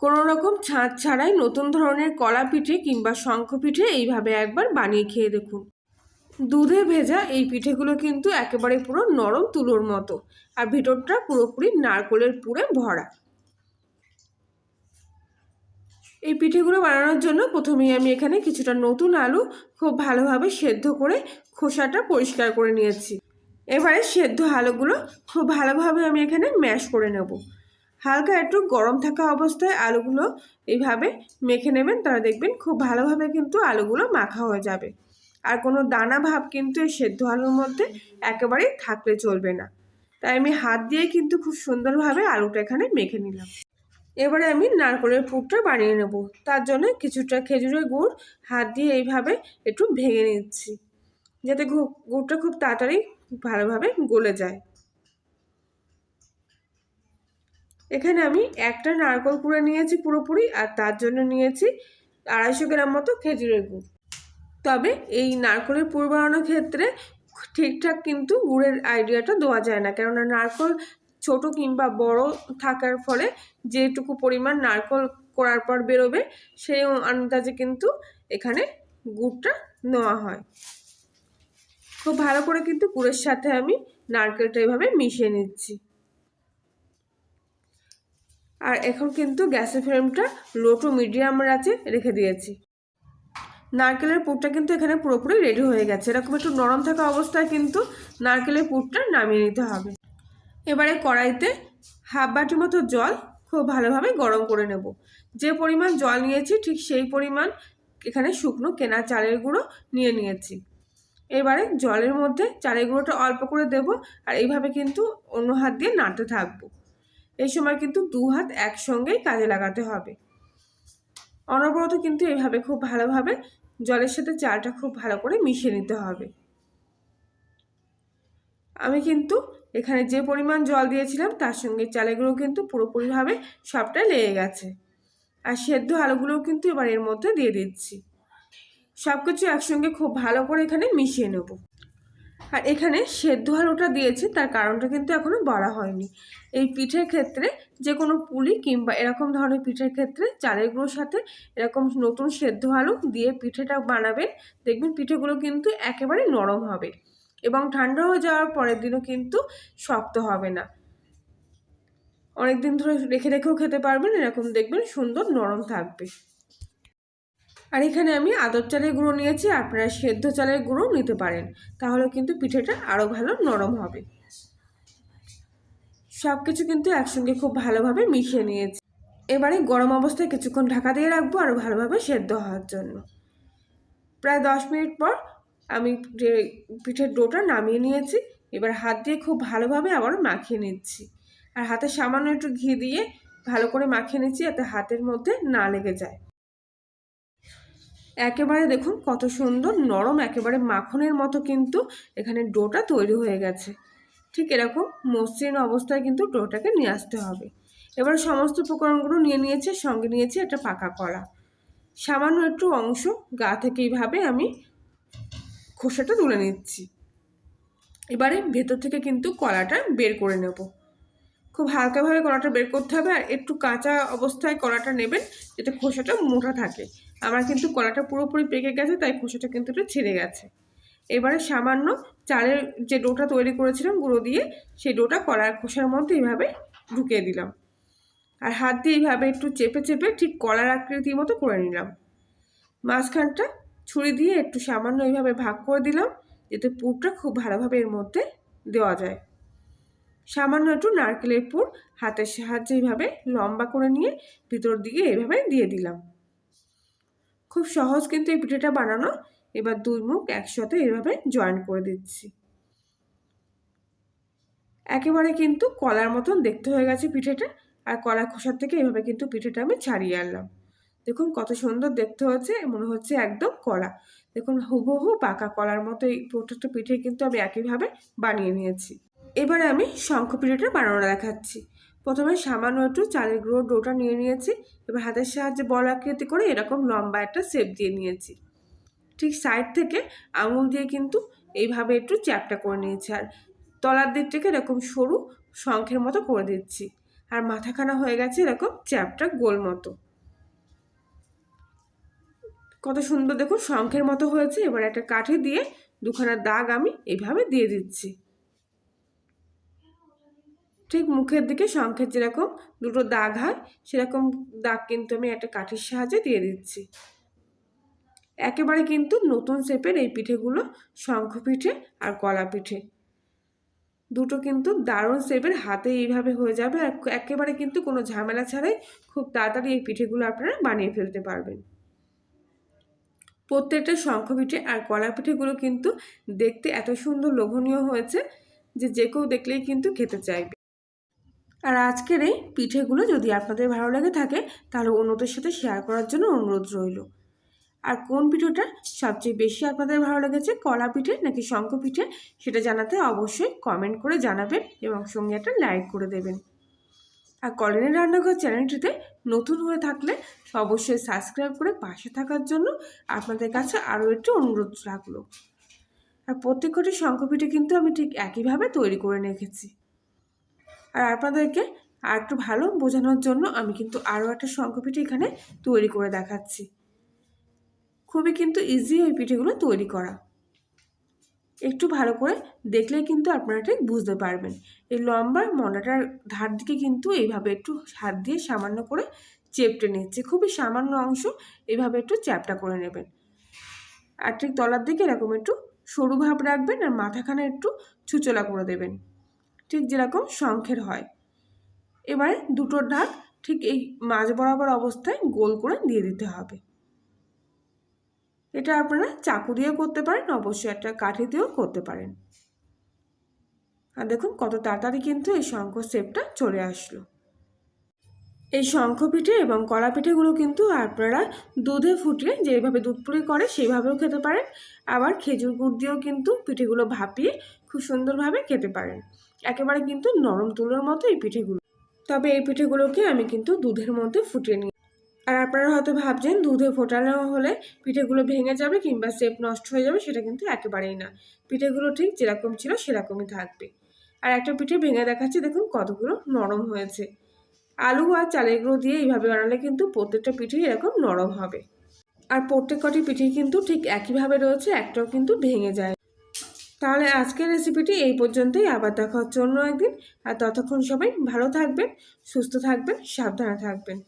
কোনো রকম ছাঁচ ছাড়াই নতুন ধরনের কলা পিঠে কিংবা শঙ্খ পিঠে এইভাবে একবার বানিয়ে খেয়ে দেখুন। দুধে ভেজা এই পিঠেগুলো কিন্তু একেবারে পুরো নরম তুলোর মতো আর ভিতরটা পুরোপুরি নারকোলের পুরে ভরা। এই পিঠেগুলো বানানোর জন্য প্রথমেই আমি এখানে কিছুটা নতুন আলু খুব ভালোভাবে সেদ্ধ করে খোসাটা পরিষ্কার করে নিয়েছি। এবারে সেদ্ধ আলুগুলো খুব ভালোভাবে আমি এখানে ম্যাশ করে নেব। হালকা একটু গরম থাকা অবস্থায় আলুগুলো এইভাবে মেখে নেবেন। তারা দেখবেন খুব ভালোভাবে কিন্তু আলুগুলো মাখা হয়ে যাবে। আর কোনো দানা ভাব কিন্তু এই সেদ্ধ আলুর মধ্যে একেবারেই থাকলে চলবে না। তাই আমি হাত দিয়ে কিন্তু খুব সুন্দরভাবে আলুটা এখানে মেখে নিলাম। এবারে আমি নারকলের পুরটা বানিয়ে নেব। তার জন্য কিছুটা খেজুরের গুড় হাত দিয়ে এইভাবে একটু ভেঙে নিচ্ছি। যাতে গুড়টা খুব তাড়াতাড়ি ভালোভাবে গলে যায়। এখানে আমি একটা নারকল কুড়ে নিয়েছি পুরোপুরি, আর তার জন্য নিয়েছি আড়াইশো গ্রাম মতো খেজুরের গুড়। তবে এই নারকলের পুর বানানোর ক্ষেত্রে ঠিকঠাক কিন্তু গুড়ের আইডিয়াটা দেওয়া যায় না, কেননা নারকল ছোট কিংবা বড় থাকার ফলে যেটুকু পরিমাণ নারকল করার পর বেরোবে, সেই আন্দাজে কিন্তু এখানে গুড়টা নেওয়া হয়। খুব ভালো করে কিন্তু গুড়ের সাথে আমি নারকেলটা এভাবে মিশিয়ে নিচ্ছি। আর এখন কিন্তু গ্যাসের ফ্লেমটা লো টু মিডিয়াম আছে রেখে দিয়েছি। নারকেলের পুরটা কিন্তু এখানে পুরোপুরি রেডি হয়ে গেছে। এরকম একটু নরম থাকা অবস্থায় কিন্তু নারকেলের পুরটা নামিয়ে নিতে হবে। এবারে কড়াইতে হাফ বাটির মতো জল খুব ভালোভাবে গরম করে নেব। যে পরিমাণ জল নিয়েছি ঠিক সেই পরিমাণ এখানে শুকনো কেনা চালের গুঁড়ো নিয়ে নিয়েছি। এবারে জলের মধ্যে চালের গুঁড়োটা অল্প করে দেব আর এইভাবে কিন্তু অন্য হাত দিয়ে নাড়তে থাকব। এই সময় কিন্তু দু হাত একসঙ্গেই কাজে লাগাতে হবে। অনবরত কিন্তু এভাবে খুব ভালোভাবে জলের সাথে চালটা খুব ভালো করে মিশিয়ে নিতে হবে। আমি কিন্তু এখানে যে পরিমাণ জল দিয়েছিলাম, তার সঙ্গে চালেগুলো কিন্তু পুরোপুরিভাবে সবটাই লেগে গেছে। আর সেদ্ধ আলুগুলোও কিন্তু এবার এর মধ্যে দিয়ে দিচ্ছি। সব কিছু একসঙ্গে খুব ভালো করে এখানে মিশিয়ে নেব। আর এখানে সেদ্ধ আলুটা দিয়েছি, তার কারণটা কিন্তু এখনও বলা হয়নি। এই পিঠের ক্ষেত্রে যে কোনো পুলি কিংবা এরকম ধরনের পিঠের ক্ষেত্রে চালের গুঁড়োর সাথে এরকম নতুন সেদ্ধ আলু দিয়ে পিঠেটা বানাবেন, দেখবেন পিঠেগুলো কিন্তু একেবারে নরম হবে এবং ঠান্ডা হয়ে যাওয়ার পরের দিনও কিন্তু শক্ত হবে না। অনেক দিন ধরে রেখে রেখেও খেতে পারবেন, এরকম দেখবেন সুন্দর নরম থাকবে। আর এখানে আমি আদর চালের গুঁড়ো নিয়েছি, আপনারা সেদ্ধ চালের গুঁড়ো নিতে পারেন। তাহলে কিন্তু পিঠেটা আরও ভালো নরম হবে। সব কিছু কিন্তু একসঙ্গে খুব ভালোভাবে মিশিয়ে নিয়েছি। এবারে গরম অবস্থায় কিছুক্ষণ ঢাকা দিয়ে রাখব আরও ভালোভাবে সেদ্ধ হওয়ার জন্য। প্রায় দশ মিনিট পর আমি পিঠের ডোটা নামিয়ে নিয়েছি, এবার হাত দিয়ে খুব ভালোভাবে আবার মাখিয়ে নিচ্ছি। আর হাতে সামান্য একটু ঘি দিয়ে ভালো করে মাখিয়ে নিচ্ছি যাতে হাতের মধ্যে না লেগে যায়। একেবারে দেখুন কত সুন্দর, নরম, একেবারে মাখনের মতো কিন্তু এখানে ডোটা তৈরি হয়ে গেছে। ঠিক এরকম মসৃণ অবস্থায় কিন্তু ডোটাকে নিয়ে আসতে হবে। এবার সমস্ত উপকরণগুলো নিয়ে নিয়েছে সঙ্গে নিয়েছি একটা পাকা কলা সামান্য একটু অংশ গা থেকে এইভাবে আমি খোসাটা তুলে নিচ্ছি। এবারে ভেতর থেকে কিন্তু কলাটা বের করে নেব। খুব হালকাভাবে কলাটা বের করতে হবে আর একটু কাঁচা অবস্থায় কলাটা নেবেন, যাতে খোসাটা মোটা থাকে। আমার কিন্তু কলাটা পুরোপুরি পেকে গেছে, তাই খোসাটা কিন্তু একটু ছিঁড়ে গেছে। এবারে সামান্য চালের যে ডোটা তৈরি করেছিলাম, গুঁড়ো দিয়ে সেই ডোটা কলার খোসার মধ্যে এইভাবে ঢুকিয়ে দিলাম। আর হাত দিয়ে এইভাবে একটু চেপে চেপে ঠিক কলার আকৃতির মতো করে নিলাম। মাঝখানটা ছুরি দিয়ে একটু সামান্য এইভাবে ভাগ করে দিলাম, যাতে পুরটা খুব ভালোভাবে এর মধ্যে দেওয়া যায়। সামান্য একটু নারকেলের পুর হাতের সাহায্যে এইভাবে লম্বা করে নিয়ে ভিতর দিকে এইভাবে দিয়ে দিলাম। খুব সহজ কিন্তু এই পিঠেটা বানানো। এবার দুই মুখ একসাথে এভাবে জয়েন করে দিচ্ছি। একেবারে কিন্তু কলার মতন দেখতে হয়ে গেছে পিঠেটা। আর কলা খোসার থেকে এভাবে কিন্তু পিঠেটা আমি ছাড়িয়ে আনলাম। দেখুন কত সুন্দর দেখতে হচ্ছে মনে হচ্ছে একদম কলা। দেখুন হুবহু পাকা কলার মতো এই প্রত্যেকটা পিঠে কিন্তু আমি একইভাবে বানিয়ে নিয়েছি। এবারে আমি শঙ্খ পিঠেটা বানানো দেখাচ্ছি। প্রথমে সামান্য একটু চালের গুঁড়ো ডোটা নিয়ে নিয়েছি, এবার হাতের সাহায্যে বল আকৃতি করে এরকম লম্বা একটা শেপ দিয়ে নিয়েছি। ঠিক সাইড থেকে আঙুল দিয়ে কিন্তু এইভাবে একটু চ্যাপটা করে নিয়েছি আর তলার দিকটাকে এরকম সরু শঙ্খের মতো করে দিচ্ছি। আর মাথাখানা হয়ে গেছে এরকম চ্যাপটা গোল মতো। কত সুন্দর দেখুন শঙ্খের মতো হয়েছে, এবার একটা কাঠি দিয়ে দুখানা দাগ আমি এইভাবে দিয়ে দিচ্ছি। ঠিক মুখের দিকে শঙ্খের যেরকম দুটো দাগ হয়, সেরকম দাগ কিন্তু আমি একটা কাঠির সাহায্যে দিয়ে দিচ্ছি। একেবারে কিন্তু নতুন শেপের এই পিঠেগুলো শঙ্খ পিঠে আর কলা পিঠে। দুটো কিন্তু দারুণ শেপের হাতে এইভাবে হয়ে যাবে আর একেবারে কিন্তু কোনো ঝামেলা ছাড়াই খুব তাড়াতাড়ি এই পিঠেগুলো আপনারা বানিয়ে ফেলতে পারবেন। প্রত্যেকটা শঙ্খ পিঠে আর কলা পিঠেগুলো কিন্তু দেখতে এত সুন্দর লোভনীয় হয়েছে যে যে কেউ দেখলেই কিন্তু খেতে চাইবে। আর আজকের এই পিঠেগুলো যদি আপনাদের ভালো লেগে থাকে, তাহলে অন্যদের সাথে শেয়ার করার জন্য অনুরোধ রইল। আর কোন পিঠেটা সবচেয়ে বেশি আপনাদের ভালো লেগেছে, কলা পিঠে নাকি শঙ্খ পিঠে, সেটা জানাতে অবশ্যই কমেন্ট করে জানাবেন এবং সঙ্গে একটা লাইক করে দেবেন। আর কলিনের রান্নাঘর চ্যানেলটিতে নতুন হয়ে থাকলে অবশ্যই সাবস্ক্রাইব করে পাশে থাকার জন্য আপনাদের কাছে আরও একটু অনুরোধ রাখল। আর প্রত্যেকটি শঙ্খপিঠে কিন্তু আমি ঠিক একইভাবে তৈরি করে রেখেছি। আর আপনাদেরকে আর একটু ভালো বোঝানোর জন্য আমি কিন্তু আরও একটা শঙ্খপিঠে এখানে তৈরি করে দেখাচ্ছি। খুবই কিন্তু ইজি ওই পিঠেগুলো তৈরি করা। একটু ভালো করে দেখলে কিন্তু আপনারা ঠিক বুঝতে পারবেন। এই লম্বা মন্ডাটার ধার দিকে কিন্তু এইভাবে একটু হাত দিয়ে সামান্য করে চেপটে নিচ্ছে। খুবই সামান্য অংশ এইভাবে একটু চ্যাপটা করে নেবেন। আর ঠিক তলার দিকে এরকম একটু সরু ভাব রাখবেন আর মাথাখানে একটু ছুচলা করে দেবেন। ঠিক যেরকম শঙ্খের হয়। এবারে দুটোর ঢাক ঠিক এই মাঝ বরাবর অবস্থায় গোল করে দিয়ে দিতে হবে। এটা আপনারা চাকু দিয়েও করতে পারেন, অবশ্যই একটা কাঠি দিয়েও করতে পারেন। আর দেখুন কত তাড়াতাড়ি কিন্তু এই শঙ্খ শেপটা চলে আসলো। এই শঙ্খ পিঠে এবং কলা পিঠেগুলো কিন্তু আপনারা দুধে ফুটিয়ে যেভাবে দুধ পুরি করে সেইভাবেও খেতে পারেন। আবার খেজুর গুড় দিয়েও কিন্তু পিঠেগুলো ভাপিয়ে খুব সুন্দরভাবে খেতে পারেন। একেবারে কিন্তু নরম তুলোর মতো এই পিঠেগুলো। তবে এই পিঠেগুলোকে আমি কিন্তু দুধের মধ্যে ফুটিয়ে নিই। আর আপনারা হয়তো ভাবছেন, দুধে ফোটানো হলে পিঠেগুলো ভেঙে যাবে কিংবা সেপ নষ্ট হয়ে যাবে, সেটা কিন্তু একেবারেই না। পিঠেগুলো ঠিক যেরকম ছিল, সেরকমই থাকবে। আর একটা পিঠে ভেঙে দেখাচ্ছে, দেখুন কতগুলো নরম হয়েছে। আলু আর চালের গুঁড়ো দিয়ে এইভাবে বানালে কিন্তু প্রত্যেকটা পিঠেই এরকম নরম হবে। আর প্রত্যেক কটি পিঠেই কিন্তু ঠিক একইভাবে রয়েছে, একটাও কিন্তু ভেঙে যায়। তাহলে আজকের রেসিপিটি এই পর্যন্তই। আবার দেখা হচ্ছে অন্য একদিন। আর ততক্ষণ সবাই ভালো থাকবেন, সুস্থ থাকবেন, সাবধানে থাকবেন।